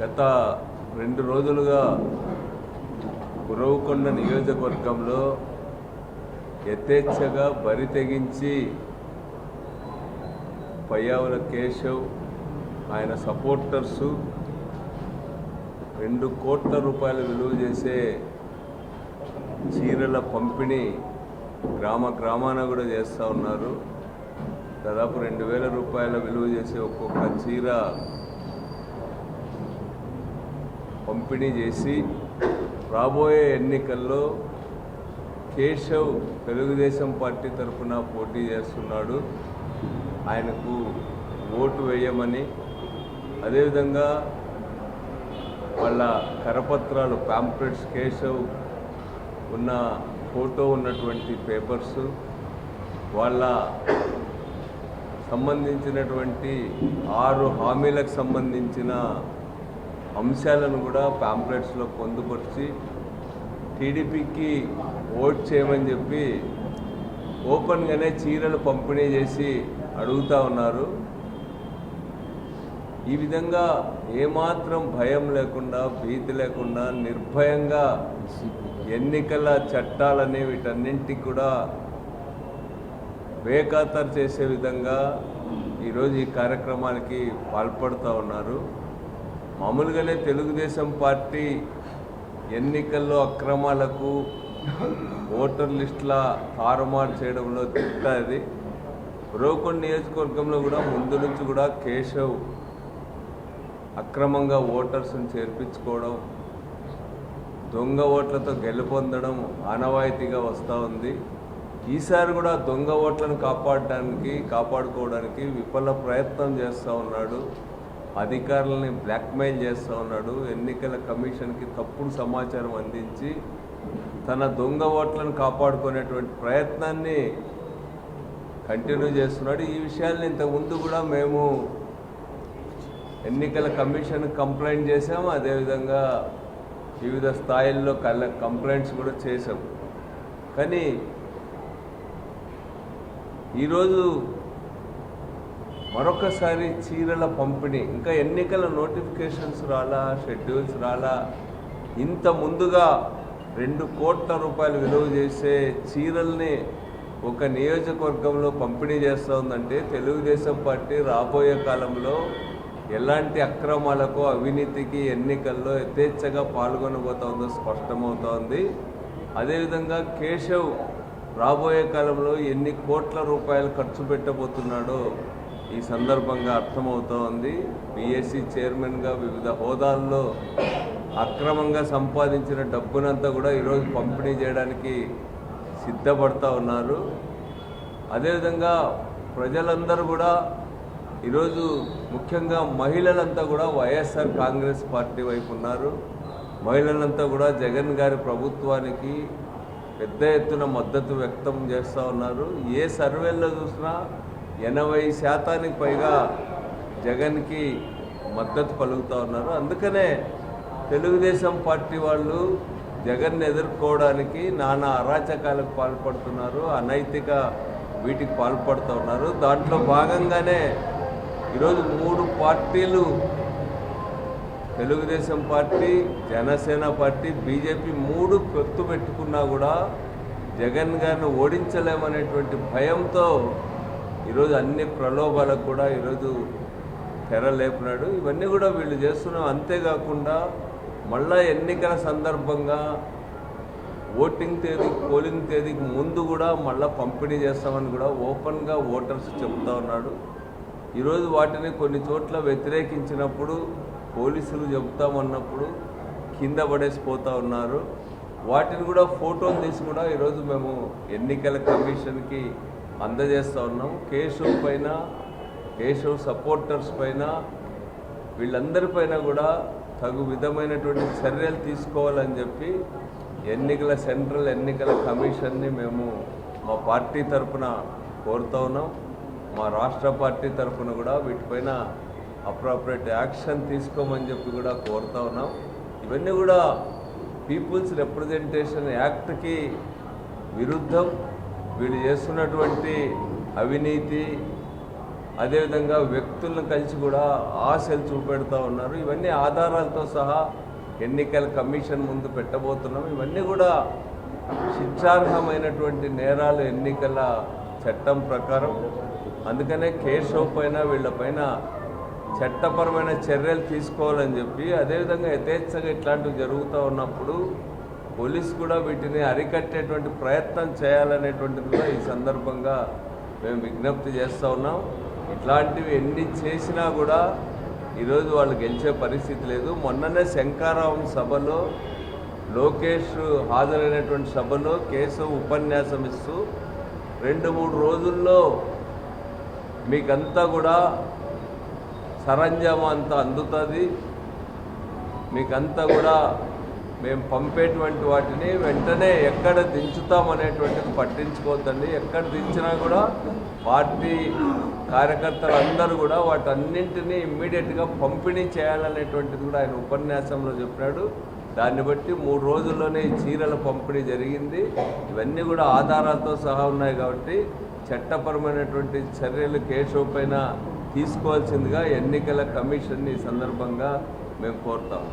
గత రెండు రోజులుగా గురవకొండ నియోజకవర్గంలో యథేచ్ఛగా బరి తెగించి పయ్యావుల కేశవ్ ఆయన సపోర్టర్సు రెండు కోట్ల రూపాయలు విలువ చేసే చీరల పంపిణీ గ్రామ గ్రామాన కూడా చేస్తూ ఉన్నారు. దాదాపు రెండు వేల రూపాయల విలువ చేసే ఒక్కొక్క చీర పంపిణీ చేసి రాబోయే ఎన్నికల్లో కేశవ్ తెలుగుదేశం పార్టీ తరఫున పోటీ చేస్తున్నాడు. ఆయనకు ఓటు వేయమని అదేవిధంగా వాళ్ళ కరపత్రాలు ప్యాంప్లెట్స్ కేశవ్ ఉన్న ఫోటో ఉన్నటువంటి పేపర్స్ వాళ్ళ సంబంధించినటువంటి ఆరు హామీలకు సంబంధించిన అంశాలను కూడా పాంప్లెట్స్లో పొందుపరిచి టీడీపీకి ఓట్ చేయమని చెప్పి ఓపెన్గానే చీరలు పంపిణీ చేసి అడుగుతూ ఉన్నారు. ఈ విధంగా ఏమాత్రం భయం లేకుండా భీతి లేకుండా నిర్భయంగా ఎన్నికల చట్టాలని వీటన్నింటికి కూడా బేఖాతరు చేసే విధంగా ఈరోజు ఈ కార్యక్రమానికి పాల్పడుతూ ఉన్నారు. మామూలుగానే తెలుగుదేశం పార్టీ ఎన్నికల్లో అక్రమాలకు ఓటర్ లిస్టుల తారుమారు చేయడంలో తిట్టది రోకొండ నియోజకవర్గంలో కూడా ముందు నుంచి కూడా కేశవ్ అక్రమంగా ఓటర్స్ని చేర్పించుకోవడం దొంగ ఓట్లతో గెలుపొందడం ఆనవాయితీగా వస్తూ ఉంది. ఈసారి కూడా దొంగ ఓట్లను కాపాడడానికి కాపాడుకోవడానికి విఫల ప్రయత్నం చేస్తూ ఉన్నాడు. అధికారులని బ్లాక్మెయిల్ చేస్తూ ఉన్నాడు. ఎన్నికల కమిషన్కి తప్పుడు సమాచారం అందించి తన దొంగ ఓట్లను కాపాడుకునేటువంటి ప్రయత్నాన్ని కంటిన్యూ చేస్తున్నాడు. ఈ విషయాల్ని ఇంతకుముందు కూడా మేము ఎన్నికల కమిషన్ కంప్లైంట్ చేసాము అదేవిధంగా వివిధ స్థాయిల్లో కల కంప్లైంట్స్ కూడా చేశాం కానీ ఈరోజు మరొకసారి చీరల పంపిణీ ఇంకా ఎన్నికల నోటిఫికేషన్స్ రాలా షెడ్యూల్స్ రాలా? ఇంత ముందుగా రెండు కోట్ల రూపాయలు విలువ చేసే చీరల్ని ఒక నియోజకవర్గంలో పంపిణీ చేస్తూ ఉందంటే తెలుగుదేశం పార్టీ రాబోయే కాలంలో ఎలాంటి అక్రమాలకు అవినీతికి ఎన్నికల్లో యథేచ్ఛగా పాల్గొనబోతోందో స్పష్టమవుతోంది. అదేవిధంగా కేశవ్ రాబోయే కాలంలో ఎన్ని కోట్ల రూపాయలు ఖర్చు పెట్టబోతున్నాడో ఈ సందర్భంగా అర్థమవుతోంది. బీఎస్సీ చైర్మన్గా వివిధ హోదాల్లో అక్రమంగా సంపాదించిన డబ్బునంతా కూడా ఈరోజు పంపిణీ చేయడానికి సిద్ధపడతా ఉన్నారు. అదేవిధంగా ప్రజలందరూ కూడా ఈరోజు ముఖ్యంగా మహిళలంతా కూడా వైఎస్ఆర్ కాంగ్రెస్ పార్టీ వైపు ఉన్నారు. మహిళలంతా కూడా జగన్ గారి ప్రభుత్వానికి పెద్ద ఎత్తున మద్దతు వ్యక్తం చేస్తూ ఉన్నారు. ఏ సర్వేల్లో చూసినా ఎనభై శాతానికి పైగా జగన్కి మద్దతు పలుకుతూ ఉన్నారు. అందుకనే తెలుగుదేశం పార్టీ వాళ్ళు జగన్ ఎదుర్కోవడానికి నానా అరాచకాలకు పాల్పడుతున్నారు అనైతిక వీటికి పాల్పడుతూ ఉన్నారు. దాంట్లో భాగంగానే ఈరోజు మూడు పార్టీలు Telugu Desam party Janasena party BJP మూడు పొత్తు పెట్టుకున్నా కూడా జగన్ గారిని ఓడించలేమనేటువంటి భయంతో ఈరోజు అన్ని ప్రలోభాలకు కూడా ఈరోజు తెర లేపినాడు. ఇవన్నీ కూడా వీళ్ళు చేస్తున్నాం అంతేకాకుండా మళ్ళా ఎన్నికల సందర్భంగా ఓటింగ్ తేదీ పోలింగ్ తేదీకి ముందు కూడా మళ్ళీ పంపిణీ చేస్తామని కూడా ఓపెన్గా ఓటర్స్ చెప్తా ఉన్నాడు. ఈరోజు వాటిని కొన్ని చోట్ల వ్యతిరేకించినప్పుడు పోలీసులు చెబుతామన్నప్పుడు కింద పడేసిపోతూ ఉన్నారు. వాటిని కూడా ఫోటోలు తీసి కూడా ఈరోజు మేము ఎన్నికల కమిషన్కి అందజేస్తూ ఉన్నాం. కేశవ్ పైన కేశవ్ సపోర్టర్స్ పైన వీళ్ళందరిపైన కూడా తగు విధమైనటువంటి చర్యలు తీసుకోవాలని చెప్పి ఎన్నికల సెంట్రల్ ఎన్నికల కమిషన్ని మేము మా పార్టీ తరఫున కోరుతూ ఉన్నాం. మా రాష్ట్ర పార్టీ తరఫున కూడా వీటిపైన అప్రాపరేట్ యాక్షన్ తీసుకోమని చెప్పి కూడా కోరుతా ఉన్నాం. ఇవన్నీ కూడా పీపుల్స్ రిప్రజెంటేషన్ యాక్ట్కి విరుద్ధం. వీళ్ళు చేస్తున్నటువంటి అవినీతి అదేవిధంగా వ్యక్తులను కలిసి కూడా ఆశలు చూపెడతా ఉన్నారు. ఇవన్నీ ఆధారాలతో సహా ఎన్నికల కమిషన్ ముందు పెట్టబోతున్నాం. ఇవన్నీ కూడా శిక్షార్హమైనటువంటి నేరాలు ఎన్నికల చట్టం ప్రకారం. అందుకనే కేశవ్ పైన వీళ్ళపైన చట్టపరమైన చర్యలు తీసుకోవాలని చెప్పి అదేవిధంగా యథేచ్ఛగా ఇట్లాంటివి జరుగుతూ ఉన్నప్పుడు పోలీసు కూడా వీటిని అరికట్టేటువంటి ప్రయత్నం చేయాలనేటువంటిది కూడా ఈ సందర్భంగా మేము విజ్ఞప్తి చేస్తూ ఉన్నాం. ఇట్లాంటివి ఎన్ని చేసినా కూడా ఈరోజు వాళ్ళు గెలిచే పరిస్థితి లేదు. మొన్ననే శంకారావం సభలో లోకేష్ హాజరైనటువంటి సభలో కేశవ్ ఉపన్యాసం ఇస్తూ రెండు మూడు రోజుల్లో మీకంతా కూడా సరంజామా అంతా అందుతుంది. మీకంతా కూడా మేము పంపేటువంటి వాటిని వెంటనే ఎక్కడ దించుతామనేటువంటిది పట్టించుకోవద్దండి. ఎక్కడ దించినా కూడా పార్టీ కార్యకర్తలు అందరూ కూడా వాటన్నింటినీ ఇమ్మీడియట్గా పంపిణీ చేయాలనేటువంటిది కూడా ఆయన ఉపన్యాసంలో చెప్పినాడు. దాన్ని బట్టి మూడు రోజుల్లోనే ఈ చీరల పంపిణీ జరిగింది. ఇవన్నీ కూడా ఆధారాలతో సహా ఉన్నాయి కాబట్టి చట్టపరమైనటువంటి చర్యలు కేశవ్ పైన తీసుకోవాల్సిందిగా ఎన్నికల కమిషన్ని సందర్భంగా మేము కోరుతాము.